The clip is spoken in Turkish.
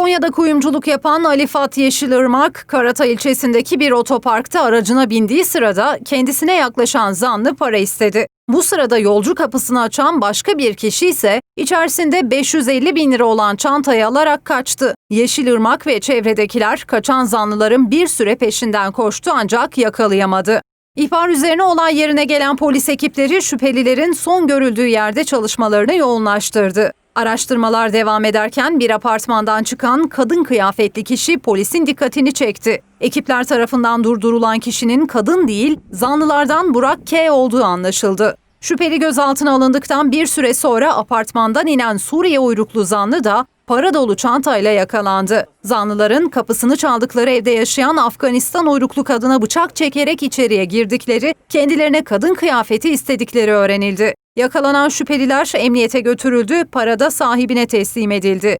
Konya'da kuyumculuk yapan Ali Fat Yeşilırmak, Karatay ilçesindeki bir otoparkta aracına bindiği sırada kendisine yaklaşan zanlı para istedi. Bu sırada yolcu kapısını açan başka bir kişi ise içerisinde 550 bin lira olan çantayı alarak kaçtı. Yeşilırmak ve çevredekiler kaçan zanlıların bir süre peşinden koştu ancak yakalayamadı. İhbar üzerine olay yerine gelen polis ekipleri şüphelilerin son görüldüğü yerde çalışmalarını yoğunlaştırdı. Araştırmalar devam ederken bir apartmandan çıkan kadın kıyafetli kişi polisin dikkatini çekti. Ekipler tarafından durdurulan kişinin kadın değil, zanlılardan Burak K olduğu anlaşıldı. Şüpheli gözaltına alındıktan bir süre sonra apartmandan inen Suriye uyruklu zanlı da para dolu çantayla yakalandı. Zanlıların kapısını çaldıkları evde yaşayan Afganistan uyruklu kadına bıçak çekerek içeriye girdikleri, kendilerine kadın kıyafeti istedikleri öğrenildi. Yakalanan şüpheliler emniyete götürüldü, para da sahibine teslim edildi.